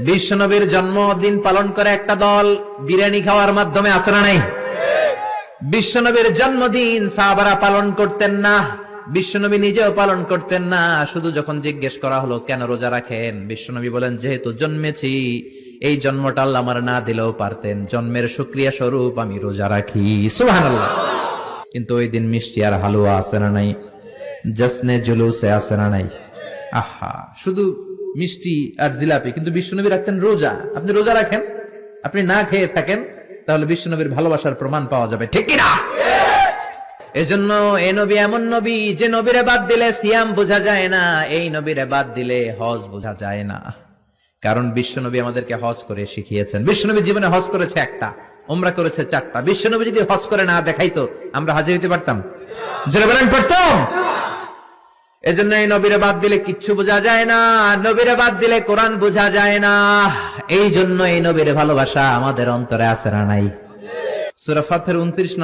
বিশ্বনবীর জন্মদিন পালন করে একটা দল বিরিয়ানি খাওয়ার মাধ্যমে আসে না নাই? বিশ্বনবীর জন্মদিন সাহাবারা পালন করতেন না, বিশ্বনবী নিজেও পালন করতেন না। শুধু যখন জিজ্ঞেস করা হলো, কেন রোজা রাখেন? বিশ্বনবী বলেন, যেহেতু জন্মেছি, এই জন্মটা আল্লাহ আমার না দিলেও পারতেন। জন্মের সুক্রিয়া স্বরূপ আমি রোজা রাখি। সুবহানাল্লাহ। কিন্তু ওই দিন মিষ্টি আর হালুয়া আছে না নাই? জসনে জুলুসে আছে না নাই? আহা, শুধু মিষ্টি আর জিলাপি, কিন্তু বিশ্বনবী রাখতেন রোজা। আপনি রোজা রাখেন, আপনি না খেয়ে থাকেন, তাহলে বিশ্বনবীর ভালোবাসার প্রমাণ পাওয়া যাবে, ঠিক কিনা? এজন্য এই নবী এমন নবী, যে নবীরে বাদ দিলে সিয়াম বোঝা যায় না, এই নবীরে বাদ দিলে হজ বোঝা যায় না। কারণ বিশ্বনবী আমাদেরকে হজ করে শিখিয়েছেন। বিশ্বনবী জীবনে হজ করেছে একটা ওমরা করেছে চারটা। বিশ্বনবী যদি হজ করে না দেখাইতো, আমরা হাজির হইতে পারতাম? জোরে বলেন পারতাম এজন্য এই নবীরে বাদ দিলে কিচ্ছু বোঝা যায় না নবীরে বাদ দিলে কোরআন বোঝা যায় না। এই জন্য এই নবীরে ভালোবাসা আমাদের অন্তরে আছে না নাই? সুরা ফাতের উনত্রিশ